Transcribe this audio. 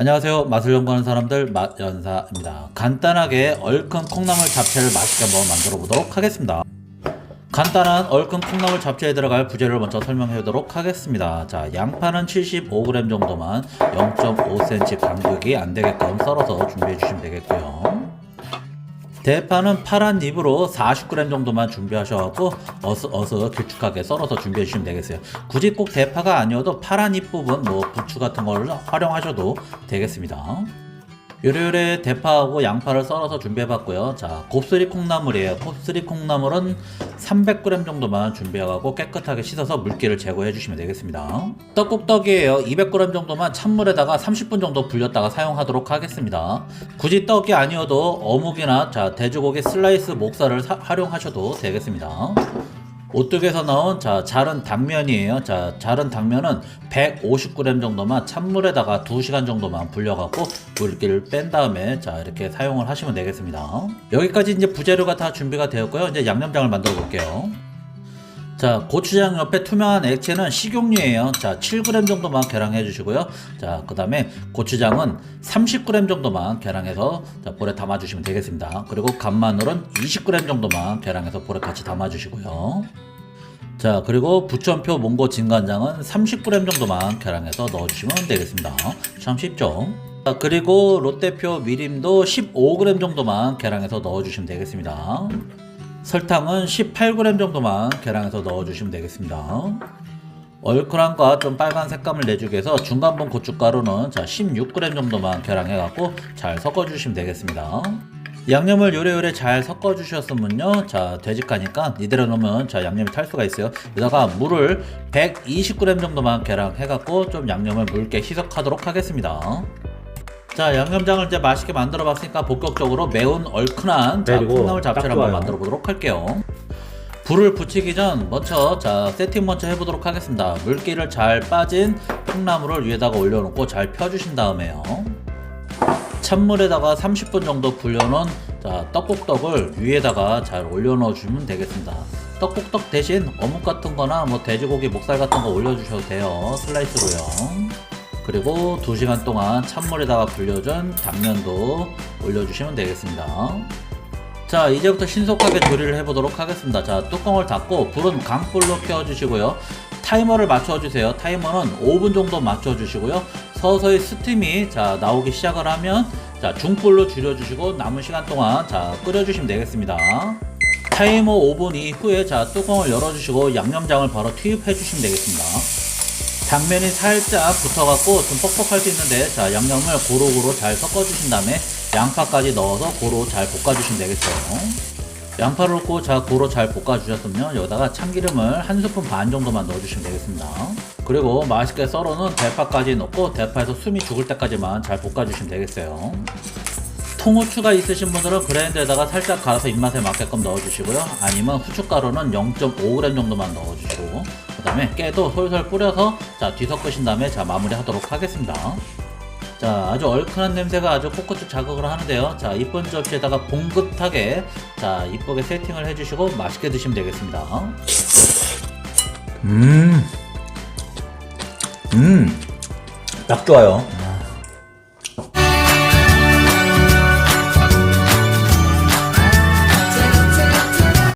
안녕하세요. 맛을 연구하는 사람들 맛연사입니다. 간단하게 얼큰 콩나물 잡채를 맛있게 한번 만들어 보도록 하겠습니다. 간단한 얼큰 콩나물 잡채에 들어갈 부재를 먼저 설명해 보도록 하겠습니다. 자, 양파는 75g 정도만 0.5cm 간격이 안 되게끔 썰어서 준비해 주시면 되겠고요. 대파는 파란 잎으로 40g 정도만 준비하셔갖고 어스 어스 길쭉하게 썰어서 준비해 주시면 되겠어요. 굳이 꼭 대파가 아니어도 파란 잎 부분 뭐 부추 같은 걸 활용하셔도 되겠습니다. 요래요래 대파하고 양파를 썰어서 준비해봤고요. 자, 곱슬이 콩나물이에요. 곱슬이 콩나물은 300g 정도만 준비하고 깨끗하게 씻어서 물기를 제거해 주시면 되겠습니다. 떡국떡이에요. 200g 정도만 찬물에다가 30분 정도 불렸다가 사용하도록 하겠습니다. 굳이 떡이 아니어도 어묵이나 자, 돼지고기 슬라이스 목살을 사- 활용하셔도 되겠습니다. 오뚜기에서 나온 자 자른 당면이에요. 자 자른 당면은 150g 정도만 찬물에다가 2시간 정도만 불려갖고 물기를 뺀 다음에 자 이렇게 사용을 하시면 되겠습니다. 여기까지 이제 부재료가 다 준비가 되었고요. 이제 양념장을 만들어 볼게요. 자 고추장 옆에 투명한 액체는 식용유예요. 자 7g 정도만 계량해 주시고요. 자 그 다음에 고추장은 30g 정도만 계량해서 자 볼에 담아 주시면 되겠습니다. 그리고 간마늘은 20g 정도만 계량해서 볼에 같이 담아 주시고요. 자 그리고 부천표 몽고 진간장은 30g 정도만 계량해서 넣어주시면 되겠습니다. 참 쉽죠? 자, 그리고 롯데표 미림도 15g 정도만 계량해서 넣어주시면 되겠습니다. 설탕은 18g 정도만 계량해서 넣어주시면 되겠습니다. 얼큰함과 좀 빨간 색감을 내주기 위해서 중간분 고춧가루는 자 16g 정도만 계량해갖고 잘 섞어주시면 되겠습니다. 양념을 요래요래 잘 섞어주셨으면요 자 되직하니까 이대로 넣으면 자 양념이 탈 수가 있어요 여기다가 물을 120g 정도만 계량해갖고 좀 양념을 묽게 희석하도록 하겠습니다 자 양념장을 이제 맛있게 만들어 봤으니까 본격적으로 매운 얼큰한 자, 그리고 콩나물 잡채를 딱 한번 좋아요. 만들어 보도록 할게요 불을 붙이기 전 먼저 자 세팅 먼저 해보도록 하겠습니다 물기를 잘 빠진 콩나물을 위에다가 올려놓고 잘 펴주신 다음에요 찬물에다가 30분 정도 불려놓은 자, 떡국떡을 위에다가 잘 올려넣어 주면 되겠습니다. 떡국떡 대신 어묵 같은 거나 뭐 돼지고기 목살 같은 거 올려주셔도 돼요. 슬라이스로요. 그리고 2시간 동안 찬물에다가 불려준 당면도 올려주시면 되겠습니다. 자 이제부터 신속하게 조리를 해보도록 하겠습니다. 자 뚜껑을 닫고 불은 강불로 켜주시고요. 타이머를 맞춰주세요. 타이머는 5분 정도 맞춰주시고요. 서서히 스팀이 자 나오기 시작을 하면 자 중불로 줄여주시고 남은 시간 동안 자 끓여주시면 되겠습니다. 타이머 5분 이후에 자 뚜껑을 열어주시고 양념장을 바로 투입해 주시면 되겠습니다 당면이 살짝 붙어갖고 좀 뻑뻑할 수 있는데 자 양념을 고루고루 잘 섞어주신 다음에 양파까지 넣어서 고루 잘 볶아주시면 되겠어요. 양파를 넣고 자 고루 잘 볶아주셨으면 여기다가 참기름을 한 스푼 반 정도만 넣어주시면 되겠습니다. 그리고 맛있게 썰어놓은 대파까지 넣고 대파에서 숨이 죽을 때까지만 잘 볶아주시면 되겠어요. 통후추가 있으신 분들은 그라인더에다가 살짝 갈아서 입맛에 맞게끔 넣어주시고요. 아니면 후춧가루는 0.5g 정도만 넣어주시고 그 다음에 깨도 솔솔 뿌려서 자 뒤섞으신 다음에 자 마무리 하도록 하겠습니다. 자 아주 얼큰한 냄새가 아주 코끝을 자극을 하는데요. 자 이쁜 접시에다가 봉긋하게 자 이쁘게 세팅을 해주시고 맛있게 드시면 되겠습니다. 음. 음. 딱 좋아요.